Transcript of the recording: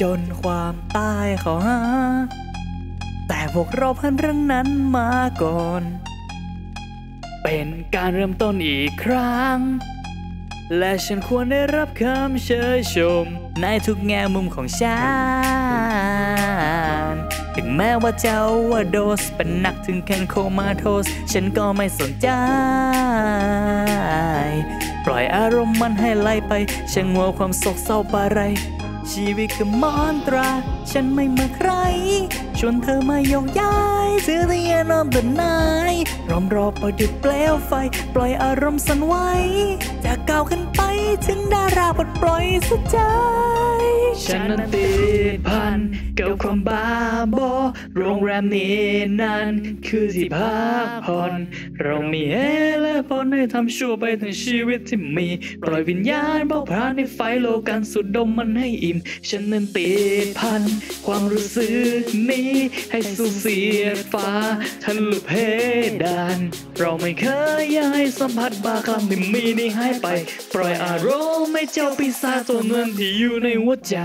จนความตายเขาหา แต่พวกเราผ่านเรื่องนั้นมาก่อน เป็นการเริ่มต้นอีกครั้ง และฉันควรได้รับคำเชยชม ในทุกแง่มุมของฉัน ถึงแม้ว่าเจ้าว่าโดส เป็นหนักถึงแคนโคมาโทส ฉันก็ไม่สนใจปล่อยอารมณ์มันให้ไหลไปช่างงัวความโศกเศร้าปะไร ชีวิตคือมอนตรา ฉันไม่เหมือนใคร ชวนเธอมาโยกย้ายซื้อเตียนอมเดินนายรอมรอบประดิษฐ์เปลวไฟ ปล่อยอารมณ์สั่นไหวจะก้าวขึ้นไปถึงดาราปลดปล่อยสุดใจ ฉันนั้นติดพันกับความบ้าบอโรงแรมนี้นั้นคือที่พักผ่อนเรามีเหตุและผลให้ทำชั่วไปทั้งชีวิตที่มีปล่อยวิญญาณเบาพรานในไฟโลกันสุดดมมันให้อิ่ม ฉันนั้นติดพัน ความรู้สึกนี้ให้สูเสียดฟ้าทะลุเพดาน เราไม่เคยอยากให้สัมผัสบาคลั่งที่มีนี้ให้ไป ปล่อยอารมณ์ไม่เจ้าปีศาจตัวเงินที่อยู่ในหัวใจ